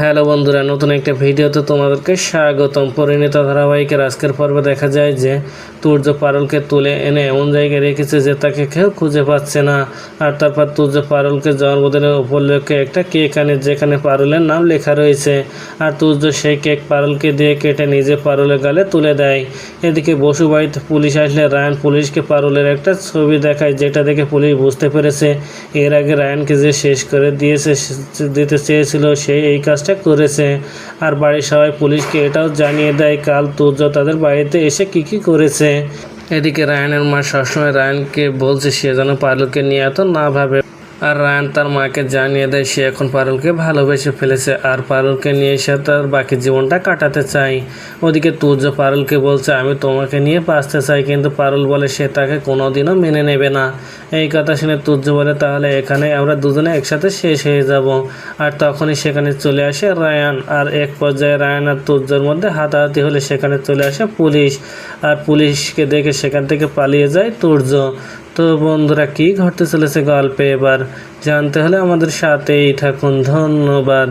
Hello বন্ধুরা, নতুন একটা ভিডিওতে তোমাদেরকে স্বাগতম। পরিণত ধারাবাহিকের আজকের পর্বে দেখা যায় যে তুর্য পারুলকে তুলে এনে এমন জায়গায় রেখেছে যে তাকে কেউ খুঁজে পাচ্ছে না। আর তারপর তুর্য পারুলকে জন্মদিনের উপলক্ষে একটা কেক আনে, যেখানে পারুলের নাম লেখা রয়েছে। আর তুর্য সেই কেক পারুলকে দিয়ে কেটে নিজে পারুলের গালে তুলে দেয়। এদিকে বসু বাড়িতে পুলিশ আসলে রায়ান পুলিশকে পারুলের একটা ছবি দেখায়, যেটা দেখে পুলিশ বুঝতে পেরেছে। এর আগে রায়ানকে যে শেষ করে দিয়েছে দিতে চেয়েছিল সেই এই কাজটা করেছে। আর বাড়ির সবাই পুলিশকে এটাও জানিয়ে দেয়, কাল তুর্য তাদের বাড়িতে এসে কি কি করেছে। এদিকে রায়নের মা সবসময় রায়নকে বলছে, সে যেন পালুকে নিয়ে এত না ভাবে। আর রায়ান তার মাকে জানিয়ে দেয়, সে এখন পারুলকে ভালোবেসে ফেলেছে আর পারুলকে নিয়ে সে তার বাকি জীবনটা কাটাতে চায় ওদিকে তুর্য পারুলকে বলছে, আমি তোমাকে নিয়ে বাঁচতে চাই, কিন্তু পারুল বলে সে তাকে কোনোদিনও মেনে নেবে না। এই কথা শুনে তুর্য বলে, তাহলে এখানে আমরা দুজনে একসাথে শেষ হয়ে যাব। আর তখনই সেখানে চলে আসে রায়ান। আর এক পর্যায়ে রায়ান আর তুর্যর মধ্যে হাতাহাতি হলে সেখানে চলে আসে পুলিশ। আর পুলিশকে দেখে সেখান থেকে পালিয়ে যায় তুর্য। তো বন্ধুরা কি ঘটতে চলেছে গল্পে? এবার জানতে হলে আমাদের সাথেই থাকুন। ধন্যবাদ।